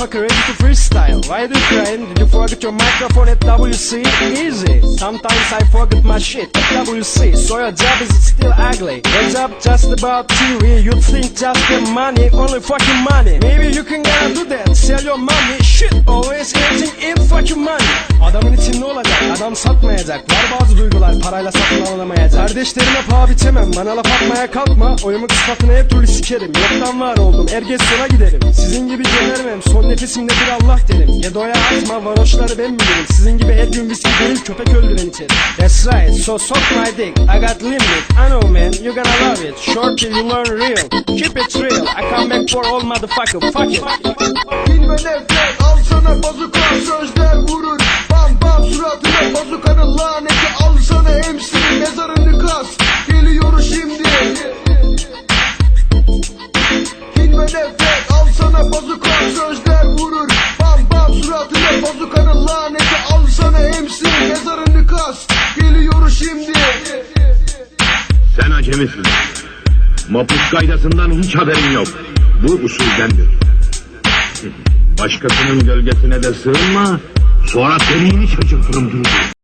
motherfucker ready to freestyle. Why do you crying? Did you forget your microphone at WC? Easy. Sometimes I forget my shit at WC. So your job is still ugly. Your job just about TV. You think just the money, only fucking money. Maybe you can gonna do that. Sell your money. Shit. Always getting in fucking money. Adamın için ne olacak? Adam satmayacak. Var bazı duygular parayla satın alınamayacak. Kardeşlerime paha biçemem. Bana laf atmaya kalkma. Oyumun sıfatını her türlü sikerim. Yoktan var oldum. Ergesyon'a giderim. Sizin gibi gebermem. Son nefesimde bir Allah derim. Ya doya atma. Varoşları ben bilirim. Sizin gibi her gün viski değil köpek öldüren içerim. That's right. So suck my dick. I got limit. I know man. You gonna love it. Shorty you learn real. Keep it real. I come back for all motherfucker. Fuck it. Ve nefret al sana bazuka sözler vurur Bam bam suratına bazukanın laneti al sana hemşire mezarını kaz Geliyor şimdi ve nefret sana bazuka sözler vurur Bam bam suratına bazukanın laneti al sana hemşire mezarını kaz Geliyor şimdi Sen acemisin. Mapus kaydasından hiç haberin yok. Bu usuldendir. Başkasının gölgesine de sığınma. Sonra seriğini şaşırtırım durur.